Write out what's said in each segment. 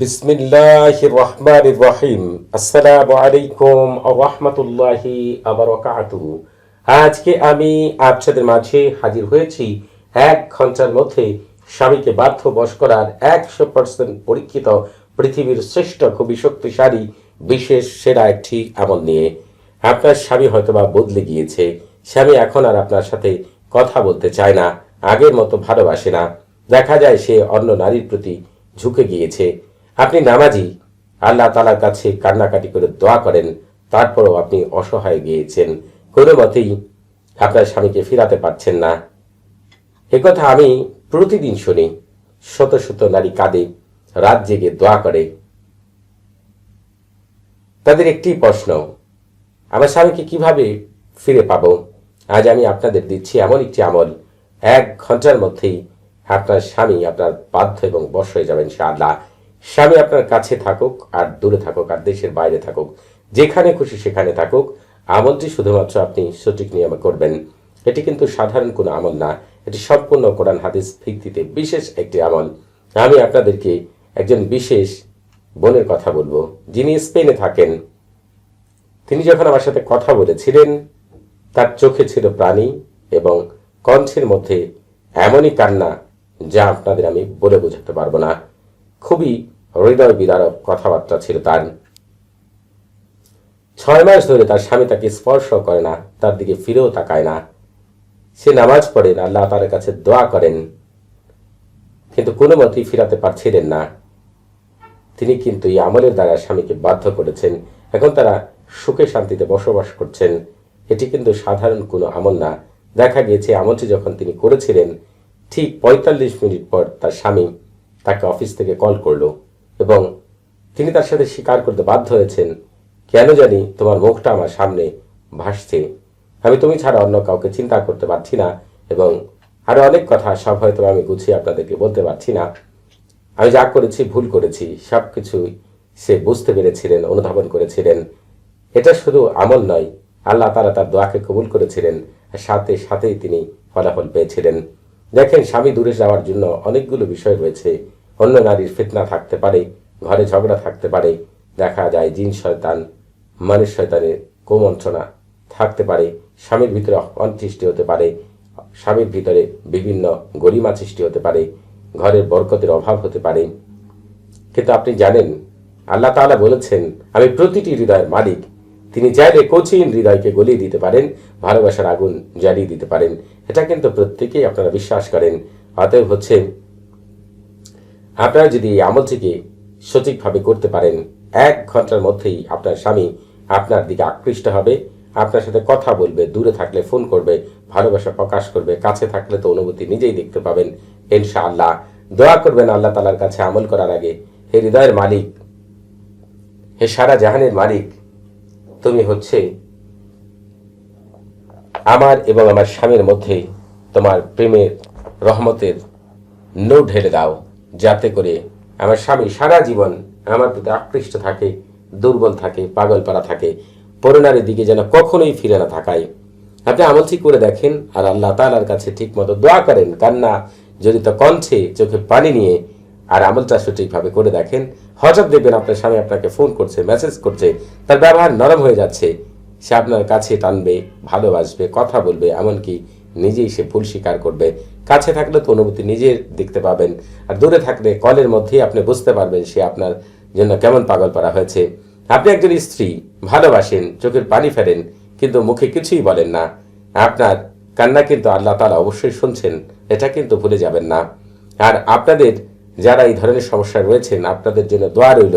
বিসমিল্লাহ রহমান রহিম। আসসালামু আলাইকুম রহমতুল্লাহি আবরকাতুহ আজকে আমি আপনাদের মাঝে হাজির হয়েছি এক ঘণ্টার মধ্যে স্বামীকে বাধ্য বশ করার একশো পার্সেন্ট পরীক্ষিত পৃথিবীর শ্রেষ্ঠ খুবই শক্তিশালী, বিশেষ, সেরা একটি আমল নিয়ে। আপনার স্বামী হয়তোবা বদলে গিয়েছে। স্বামী এখন আর আপনার সাথে কথা বলতে চায় না, আগের মতো ভালোবাসে না। দেখা যায় সে অন্য নারীর প্রতি ঝুঁকে গিয়েছে। আপনি নামাজি, আল্লাহ তালার কাছে কান্নাকাটি করে দোয়া করেন, তারপরও আপনি অসহায় গিয়েছেন। কোনো মতেই আপনার স্বামীকে ফিরাতে পারছেন না। একথা আমি প্রতিদিন শুনি, শত শত নারী কাঁদে, রাত জেগে দোয়া করে। তাদের একটি প্রশ্ন, আমার স্বামীকে কীভাবে ফিরে পাবো? আজ আমি আপনাদের দিচ্ছি এমন একটি আমল, এক ঘণ্টার মধ্যেই আপনার স্বামী আপনার বাধ্য এবং বশ হয়ে যাবেন সে আল্লাহ স্বামী আপনার কাছে থাকুক আর দূরে থাকুক আর দেশের বাইরে থাকুক। যেখানে খুশি সেখানে থাকুক। আমলটি শুধুমাত্র আপনি সঠিক নিয়মে করবেন। এটি কিন্তু সাধারণ কোনো আমল না। এটি সম্পূর্ণ কোরআন হাদিস ভিত্তিতে বিশেষ একটি আমল। আমি আপনাদেরকে একজন বিশেষ বোনের কথা বলব। যিনি স্পেনে থাকেন। তিনি যখন আমার সাথে কথা বলেছিলেন, তার চোখে ছিল প্রাণী এবং কণ্ঠের মধ্যে এমনই কান্না যা আপনাদের আমি বলে বোঝাতে পারব না। খুবই হৃদয় বিদারক কথাবার্তা ছিল তার। ছয় মাস ধরে তার স্বামী তাকে স্পর্শ করে না, তার দিকে ফিরেও তাকায় না। সে নামাজ পড়েন আল্লাহ তার কাছে দোয়া করেন। কিন্তু কোনো মতেই ফিরাতে পারছিলেন না। তিনি কিন্তু এই আমলের দ্বারা স্বামীকে বাধ্য করেছেন। এখন তারা সুখে শান্তিতে বসবাস করছেন। এটি কিন্তু সাধারণ কোনো আমল না। দেখা গিয়েছে আমলটি যখন তিনি করেছিলেন, ঠিক পঁয়তাল্লিশ মিনিট পর তার স্বামী তাকে অফিস থেকে কল করল এবং তিনি তার সাথে স্বীকার করতে বাধ্য হয়েছেন, কেন জানি তোমার মুখটা আমার সামনে ভাসছে। আমি তুমি ছাড়া অন্য কাউকে চিন্তা করতে পারছি না এবং আরও অনেক কথা সব হয়তো আমি গুছিয়ে আপনাদেরকে বলতে পারছি না। আমি যা করেছি, ভুল করেছি, সব কিছুই সে বুঝতে পেরেছিলেন, অনুধাবন করেছিলেন। এটা শুধু আমল নয়, আল্লাহ তারা তার দোয়াকে কবুল করেছিলেন সাথে সাথেই তিনি ফলাফল পেয়েছিলেন। দেখেন, স্বামী দূরে যাওয়ার জন্য অনেকগুলো বিষয় রয়েছে। অন্য নারীর ফিতনা থাকতে পারে, ঘরে ঝগড়া থাকতে পারে, দেখা যায় জিন শয়তান মানুষ শয়তানের কোমন্ত্রণা থাকতে পারে, স্বামীর ভিতরে অপমান সৃষ্টি হতে পারে, স্বামীর ভিতরে বিভিন্ন গরিমা সৃষ্টি হতে পারে, ঘরের বরকতের অভাব হতে পারে। কিন্তু আপনি জানেন, আল্লাহ তাআলা বলেছেন, আমি প্রতিটি হৃদয়ের মালিক। তিনি চাইলে কঠিন হৃদয়কে গলিয়ে দিতে পারেন, ভালোবাসার আগুন জ্বালিয়ে দিতে পারেন। এটা কিন্তু প্রত্যেকেই আপনারা বিশ্বাস করেন। অতএব হচ্ছে আপনারা যদি এই আমলটিকে সঠিকভাবে করতে পারেন, এক ঘণ্টার মধ্যেই আপনার স্বামী আপনার দিকে আকৃষ্ট হবে। আপনার সাথে কথা বলবে, দূরে থাকলে ফোন করবে, ভালোবাসা প্রকাশ করবে, কাছে থাকলে তো অনুভূতি নিজেই দেখতে পাবেন। ইনশা আল্লাহ দোয়া করবেন আল্লাহ তালার কাছে আমল করার আগে, হে হৃদয়ের মালিক, হে সারা জাহানের মালিক, তুমি হচ্ছে আমার এবং আমার স্বামীর মধ্যে তোমার প্রেমের রহমতের নৌ ঢেলে দাও। যাতে করে আমার স্বামী সারা জীবন আমার প্রতি আকৃষ্ট থাকে, দুর্বল থাকে পাগল পারা থাকে। পরিণারের দিকে যেন কখনোই ফিরে না থাকায় আপনি আমলটি করে দেখেন আর আল্লাহ তালার কাছে ঠিক মতো দোয়া করেন। কান্না যদি জড়িত কণ্ঠে চোখে পানি নিয়ে আর আমলটা সঠিকভাবে করে দেখেন, হঠাৎ দেখবেন আপনার স্বামী আপনাকে ফোন করছে মেসেজ করছে, তার ব্যবহার নরম হয়ে যাচ্ছে। সে আপনার কাছে টানবে, ভালোবাসবে, কথা বলবে, এমনকি নিজেই সে ভুল স্বীকার করবে। কাছে থাকলে তো অনুভূতি নিজের দেখতে পাবেন, আর দূরে থাকলে কলের মধ্যেই আপনি বুঝতে পারবেন সে আপনার জন্য কেমন পাগল পারা হয়েছে। আপনি একজন স্ত্রী, ভালোবাসেন, চোখের পানি ফেলেন, কিন্তু মুখে কিছুই বলেন না। আপনার কান্না কিন্তু আল্লাহ তালা অবশ্যই শুনছেন, এটা কিন্তু ভুলে যাবেন না। আর আপনাদের যারা এই ধরনের সমস্যা রয়েছেন, আপনাদের জন্য দোয়া রইল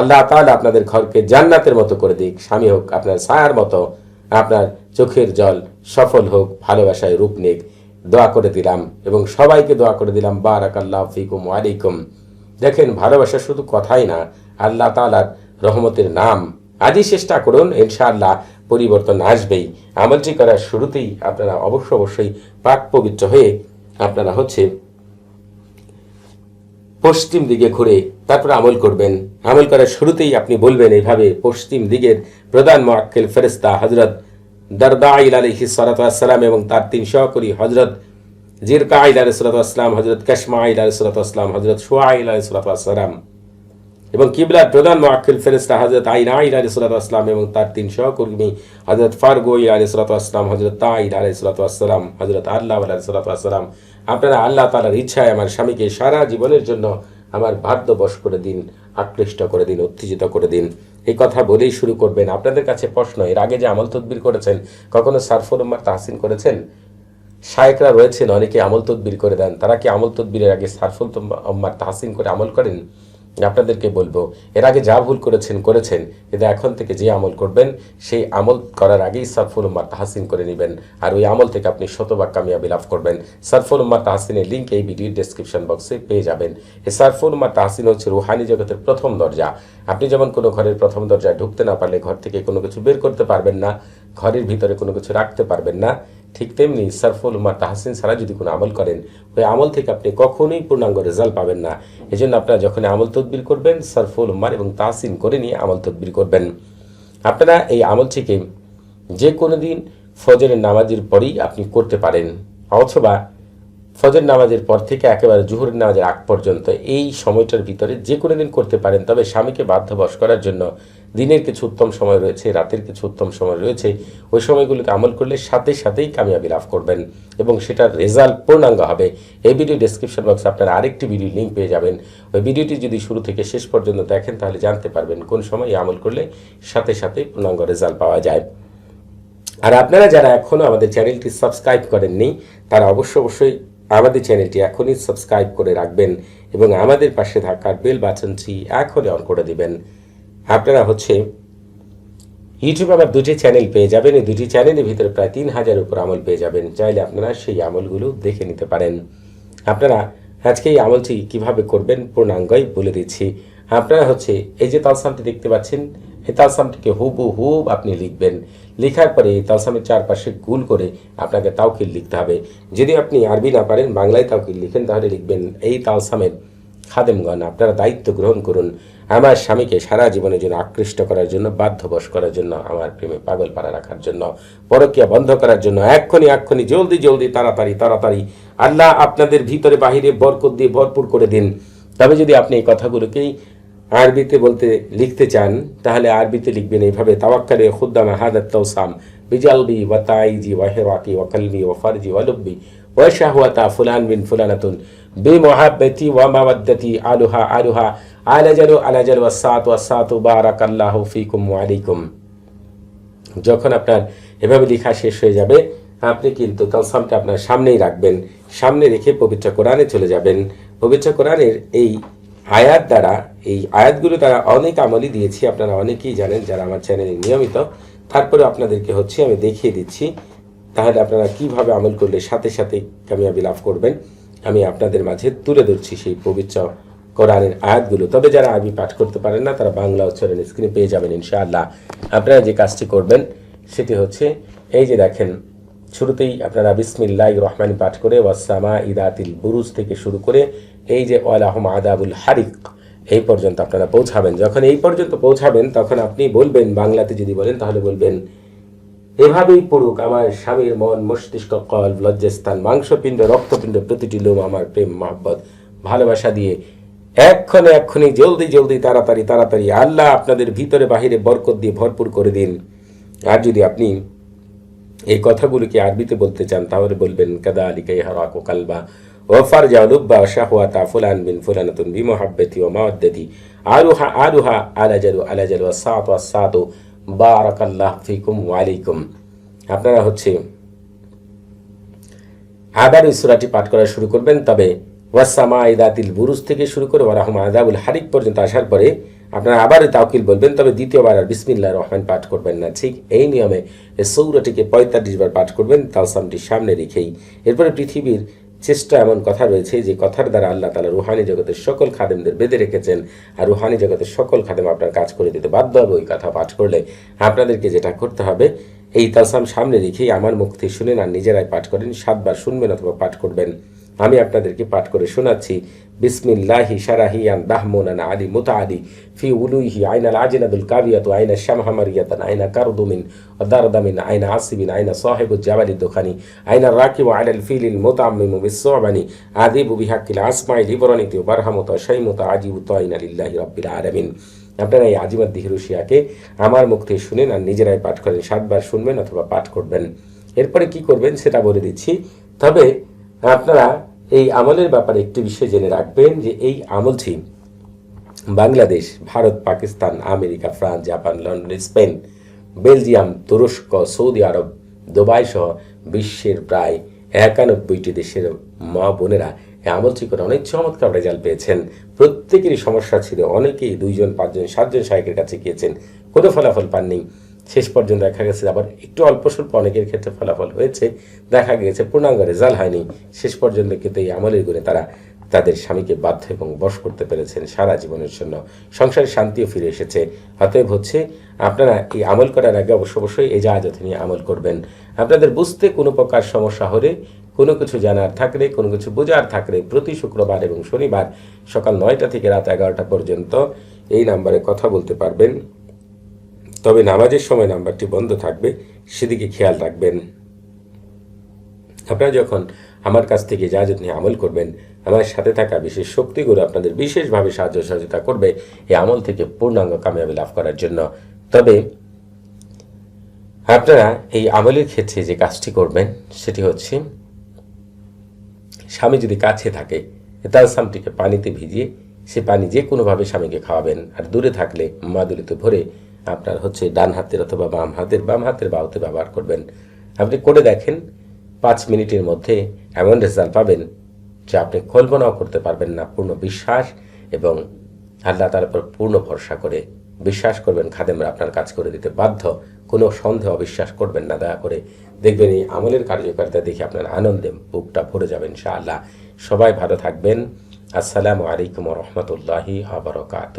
আল্লাহ তাআলা আপনাদের ঘরকে জান্নাতের মতো করে দিক, স্বামী হোক আপনার ছায়ার মতো, আপনার চোখের জল সফল হোক, ভালোবাসায় রূপ নিক। দোয়া করে দিলাম এবং সবাইকে দোয়া করে দিলাম। বারাক আল্লাহ ফিকুম আলাইকুম। দেখেন, ভালোবাসা শুধু কথাই না, আল্লাহ তালার রহমতের নাম। আজই চেষ্টা করুন, ইনশাআল্লাহ পরিবর্তন আসবেই। আমলটি করার শুরুতেই আপনারা অবশ্য অবশ্যই পাক পবিত্র হয়ে আপনারা হচ্ছে পশ্চিম দিকে ঘুরে তারপর আমল করবেন। আমল করার শুরুতেই আপনি বলবেন এইভাবে পশ্চিম দিকের প্রধান মোয়াক্কেল ফেরেস্তা হজরত দরদাইল আলহি সালাতাম এবং তার তিন সহকরি হজরত জিরকা আইল আলহ সালাতাম হজরত কসমা আইল আলহ সালাতাম হজরত সোয়াইল আলহ সালাতাম এবং কিবলার প্রধান মোয়াক্কিল ফেরেস্তা হজরত আইন আইন আলী সালাতাম এবং তার তিন সহকর্মী হজরত ফারগোই আলী সালাতাম হজরত তাইন আলী সালাতাম হজরত আল্লাহ আলী সালাতাম আপনারা আল্লাহ তালার ইচ্ছায় আমার স্বামীকে সারা জীবনের জন্য আমার বাধ্যবশ করে দিন, আকৃষ্ট করে দিন, উত্তেজিত করে দিন। এই কথা বলেই শুরু করবেন। আপনাদের কাছে প্রশ্ন, এর আগে যে আমল তদবির করেছেন, কখনো সারফুল উম্মার তাহসিন করেছেন? শায়েকরা রয়েছেন, অনেকে আমল তদবির করে দেন। তারা কি আমল তদবিরের আগে সারফুল উম্মার তাহসিন করে আমল করেন? আপনাদেরকে বলব, এর আগে যা ভুল করেছেন করেছেন, কিন্তু এখন থেকে যে আমল করবেন, সেই আমল করার আগেই সারফুল উম্মার তাহসিন করে নেবেন। আর ওই আমল থেকে আপনি শতভাগ কামিয়াবি লাভ করবেন। সারফুল উম্মার তাহসিনের লিঙ্ক এই ভিডিওর ডেসক্রিপশন বক্সে পেয়ে যাবেন। এই সারফুল উম্মার তাহসিন হচ্ছে রুহানি জগতের প্রথম দরজা। আপনি যেমন কোনো ঘরের প্রথম দরজায় ঢুকতে না পারলে, ঘর থেকে কোনো কিছু বের করতে পারবেন না, ঘরের ভিতরে কোনো কিছু রাখতে পারবেন না। ঠিক তেমনি সারফুল উমার তাহসিন ছাড়া যদি কোনো আমল করেন, ওই আমল থেকে আপনি কখনোই পূর্ণাঙ্গ রেজাল্ট পাবেন না। এই জন্য আপনারা যখন আমল তদবির করবেন, সারফুল উমার এবং তাহসিন করে নিয়ে আমল তদবির করবেন। আপনারা এই আমলটিকে যে কোনো দিন ফজরের নামাজের পরেই আপনি করতে পারেন, অথবা ফজর নামাজের পর থেকে একেবারে জুহরের নামাজের আগ পর্যন্ত এই সময়টার ভিতরে যে কোনো দিন করতে পারেন, তবে স্বামীকে বাধ্যবশ করার জন্য দিনের কিছু উত্তম সময় রয়েছে, রাতের কিছু উত্তম সময় রয়েছে। ওই সময়গুলোতে আমল করলে সাথে সাথেই কামিয়াবি লাভ করবেন এবং সেটার রেজাল্ট পূর্ণাঙ্গ হবে। এই ভিডিও ডেসক্রিপশন বক্সে আপনারা আরেকটি ভিডিও লিঙ্ক পেয়ে যাবেন। ওই ভিডিওটি যদি শুরু থেকে শেষ পর্যন্ত দেখেন, তাহলে জানতে পারবেন কোন সময় আমল করলে সাথে সাথে পূর্ণাঙ্গ রেজাল্ট পাওয়া যায়। আর আপনারা যারা এখনও আমাদের চ্যানেলটি সাবস্ক্রাইব করেননি, তারা অবশ্য অবশ্যই আমাদের চ্যানেলটি এখনই সাবস্ক্রাইব করে রাখবেন এবং আমাদের পাশে থাকার বেল বাটনটি এখনই অন করে দিবেন। আপনারা হচ্ছে ইউটিউবে আবার দুটি চ্যানেল পেয়ে যাবেন। এই দুটি চ্যানেলের ভিতরে প্রায় তিন হাজার উপর আমল পেয়ে যাবেন। চাইলে আপনারা সেই আমলগুলো দেখে নিতে পারেন। আপনারা আজকে এই আমলটি কীভাবে করবেন পূর্ণাঙ্গই বলে দিচ্ছি। আপনারা হচ্ছে এই যে তালসামটি দেখতে পাচ্ছেন, এই তালসামটিকে হুবু হুব আপনি লিখবেন। লেখার পরে তালসামের চারপাশে গুল করে আপনাকে তাওকিল লিখতে হবে। যদি আপনি আরবি না পারেন, বাংলায় তাওকিল লিখেন, তাহলে লিখবেন, এই তালসামের খাদেমগণ, আপনারা দায়িত্ব গ্রহণ করুন। আমার স্বামীকে সারা জীবনের জন্য আকৃষ্ট করার জন্য, বাধ্যবশ করার জন্য, আমার প্রেমে পাগল পাড়া রাখার জন্য, পরকিয়া বন্ধ করার জন্য, এক্ষুনি এক্ষুনি, জলদি জলদি, তাড়াতাড়ি তাড়াতাড়ি। আল্লাহ আপনাদের ভিতরে বাহিরে বরকত দিয়ে ভরপুর করে দিন। তবে যদি আপনি এই কথাগুলোকেই আরবিতে বলতে লিখতে চান, তাহলে আরবিতে লিখবেন এইভাবে, তাওয়াক্কালে খুদ্দামা হাদাত তৌসাম বিজালবি ওয়া তাইজি ওয়া হেরাতি ওয়া কলবি ওয়া ফারজি ওয়া লুব্বি ওয়া শাহওয়াতা ফুলান বিন ফুলানাতুন, বিমুহাব্বতি ওয়া মাওয়াদ্দাতি আলুহা আলুহা আলাজালু আলাজালু ওয়াসাত ওয়াসাতু বারাকাল্লাহু ফিকুম ওয়া আলাইকুম। যখন আপনার এভাবে লেখা শেষ হয়ে যাবে, আপনি কিন্তু তালসামটা আপনার সামনেই রাখবেন, সামনে রেখে পবিত্র কোরআনে চলে যাবেন। পবিত্র কোরআনের এই আয়াত দ্বারা, এই আয়াতগুলো দ্বারা অনেক আমলই দিয়েছি, আপনারা অনেকেই জানেন যারা আমার চ্যানেলে নিয়মিত। তারপরে আপনাদেরকে হচ্ছে আমি দেখিয়ে দিচ্ছি, তাহলে আপনারা কীভাবে আমল করলে সাথে সাথে কামিয়াবি লাভ করবেন, আমি আপনাদের মাঝে তুলে ধরছি সেই পবিত্র কোরআনের আয়াতগুলো। তবে যারা আরবি পাঠ করতে পারেন না, তারা বাংলা উচ্চারণ স্ক্রিনে পেয়ে যাবেন ইনশাআল্লাহ। আপনারা যে কাজটি করবেন, সেটি হচ্ছে, এই যে দেখেন, শুরুতেই আপনারা বিসমিল্লাহ রহমান পাঠ করে ওয়াসামা ইদাতিল বুরুজ থেকে শুরু করে এই যে, ওয়ালাহম আদাবুল হারিক, এই পর্যন্ত আপনারা পৌঁছাবেন। যখন এই পর্যন্ত পৌঁছাবেন, তখন আপনি বলবেন, বাংলাতে যদি বলেন, তাহলে বলবেন, এভাবেই পড়ুক আমার স্বামীর মন, মস্তিষ্ক, কল, লজ্জাস্থান, মাংসপিণ্ড, রক্তপিণ্ড, প্রতিটি লোম, আমার প্রেম, মহব্বত, ভালোবাসা দিয়ে এক্ষণে এক্ষণে জলদি জলদি, তাড়াতাড়ি তাড়াতাড়ি আল্লাহ আপনাদের ভিতরে বাহিরে বরকত দিয়ে ভরপুর করে দিন। আর যদি আপনি এই কথাগুলোকে আরবিতে বলতে চান, তাহলে বলবেন কাদা আলিকা ইহারাক ও মাওয়াদ্দাতি আলুহা আলুহা আলাজালু আলাজালু আসাতু আসাতু বারাকাল্লাহ ফিকুম ওয়ালাইকুম আপনারা হচ্ছে আবার এই সূরাটি পাঠ করা শুরু করবেন। তবে ওয়াসামা বুরুজ থেকে শুরু করে ওয়ারাহম আদাবুল হারিক পর্যন্ত আসার পরে আপনারা আবার তাওকিল বলবেন। তবে দ্বিতীয়বার আর বিসমিল্লাহ রহমান পাঠ করবেন না। ঠিক এই নিয়মে সৌরাটিকে পঁয়তাল্লিশ বার পাঠ করবেন। তালসামটি সামনে রেখেই। এরপরে পৃথিবীর চেষ্টা এমন কথা রয়েছে যে কথার দ্বারা আল্লাহ তালা রুহানি জগতের সকল খাদেমদের বেঁধে রেখেছেন আর রুহানি জগতের সকল খাদেম আপনার কাজ করে দিতে বাধ্য হবে ওই কথা পাঠ করলে। আপনাদেরকে যেটা করতে হবে, এই তালসাম সামনে রেখেই আমার মুক্তি শুনেন আর নিজেরাই পাঠ করেন, সাতবার শুনবেন অথবা পাঠ করবেন। আমি আপনাদেরকে পাঠ করে শোনাচ্ছি। বিসমিল্লাহি শারাহিয়ান দাহমুনান আলী মুতাআদি ফি উলুইহি আইনাল আজিনাদুল কাবিয়াতু আইনা শামহামারিয়াতান আইনা কারদুমিন দারদামিন আইনা আসিবিন আইনা সাহেবুল জাবালি দোকানি আইনা রাকিবু আলাল ফিলিল মুতাম্মিমু বিসসাবানি আদিবু বিহাক্কিল আসমাইল ইবরানিতি বারহামুতা শাইমুতা আজিবু তাইনা লিল্লাহি রাব্বিল আলামিন। আপনারা এই আজিমাত দিহিরুশিয়াকে আমার মুখ থেকে শুনেন আর নিজেরাই পাঠ করেন, সাতবার শুনবেন অথবা পাঠ করবেন। এরপরে কি করবেন সেটা বলে দিচ্ছি। তবে আপনারা এই আমলের ব্যাপারে একটি বিষয় জেনে রাখবেন যে এই আমলটি Bangladesh, Bharat, Pakistan, America, France, Japan, London, Spain, Belgium, তুরস্ক, সৌদি আরব, দুবাই সহ বিশ্বের প্রায় একানব্বইটি দেশের মা বোনেরা এই আমলটি করে অনেক চমৎকার রেজাল্ট পেয়েছেন। প্রত্যেকেরই সমস্যা ছিল। অনেকেই দুইজন, পাঁচজন, সাতজন শায়কের কাছে গিয়েছেন। কোনো ফলাফল পাননি। শেষ পর্যন্ত দেখা গেছে, আবার একটু অল্প স্বল্প অনেকের ক্ষেত্রে ফলাফল হয়েছে, দেখা গিয়েছে পূর্ণাঙ্গ রেজাল্ট হয়নি। শেষ পর্যন্ত কিন্তু এই আমলের গুণে তারা তাদের স্বামীকে বাধ্য এবং বশ করতে পেরেছেন সারা জীবনের জন্য। সংসারে শান্তিও ফিরে এসেছে। অতএব হচ্ছে, আপনারা এই আমল করার আগে অবশ্য অবশ্যই এই জাহাজত নিয়ে আমল করবেন। আপনাদের বুঝতে কোনো প্রকার সমস্যা হলে, কোনো কিছু জানার থাকলে, কোনো কিছু বোঝার থাকলে প্রতি শুক্রবার এবং শনিবার সকাল নয়টা থেকে রাত এগারোটা পর্যন্ত এই নাম্বারে কথা বলতে পারবেন। তবে নামাজের সময় নাম্বারটি বন্ধ থাকবে, সেদিকে খেয়াল রাখবেন। আপনারা যখন আমার কাছ থেকে ইজাজত নিয়ে আমল করবেন, আমার সাথে থাকা বিশেষ শক্তিগুলো আপনাদের বিশেষভাবে সাহায্য সহযোগিতা করবে এই আমল থেকে পূর্ণাঙ্গ কামিয়াবি লাভ করার জন্য। তবে আপনারা এই আমলের ক্ষেত্রে যে কাজটি করবেন, সেটি হচ্ছে স্বামী যদি কাছে থাকে, তালসামটিকে পানিতে ভিজিয়ে সে পানি যে কোনোভাবে স্বামীকে খাওয়াবেন, আর দূরে থাকলে মাদুলিতে ভরে আপনার হচ্ছে ডান হাতের অথবা বাম হাতের বাম হাতের বাহুতে ব্যবহার করবেন। আপনি করে দেখেন, পাঁচ মিনিটের মধ্যে এমন রেজাল্ট পাবেন যে আপনি কল্পনাও করতে পারবেন না, পূর্ণ বিশ্বাস এবং আল্লাহ তার উপর পূর্ণ ভরসা করে বিশ্বাস করবেন, খাদেমরা আপনার কাজ করে দিতে বাধ্য। কোনো সন্দেহ, অবিশ্বাস করবেন না, দয়া করে দেখবেন এই আমলের কার্যকারিতা দেখে আপনার আনন্দে বুকটা ভরে যাবেন ইনশাআল্লাহ। সবাই ভালো থাকবেন। আসসালামু আলাইকুম রহমতুল্লাহি আবরকাত